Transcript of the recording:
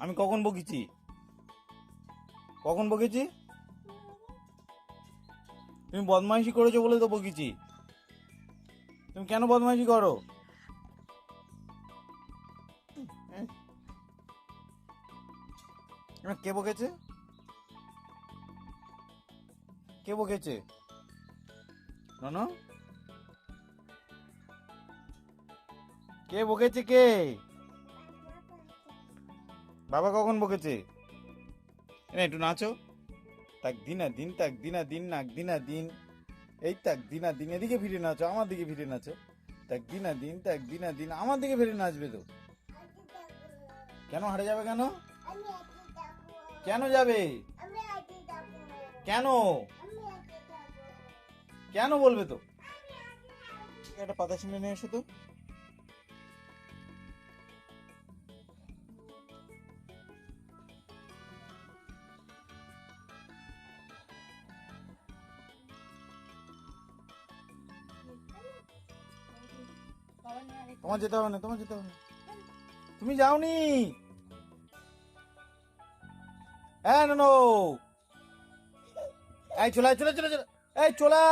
আমি কখন বকেছি? কখন বকেছি? তুমি বদমাইশি করেছ বলে তো বকেছি। তুমি কেন বদমাইশি করো? কে বকেছে? কে বকেছে? নন? কে বকেছে কে? বাবা কখন বকেছে? এনে একটু নাচো। তাক দিনা দিন, তাক দিনা দিন, নাক দিনা দিন। এই তাক দিনা দিন, এদিকে ফিরে নাচো, আমার দিকে ফিরে নাচো। তাক দিনা দিন, তাক দিনা দিন, আমার দিকে ফিরে নাচবে তো। কেন হারে যাবে কেন? কেন যাবে? কেন? কেন বলবে তো? একটা পাতা ছিঁড়ে নিয়ে এসো তো। তোমার যেতে হবে না, তোমার যেতে হবে না। তুমি যাওনি? হ্যাঁ নো এই, চলে চলে চলে চলে এই, চলে।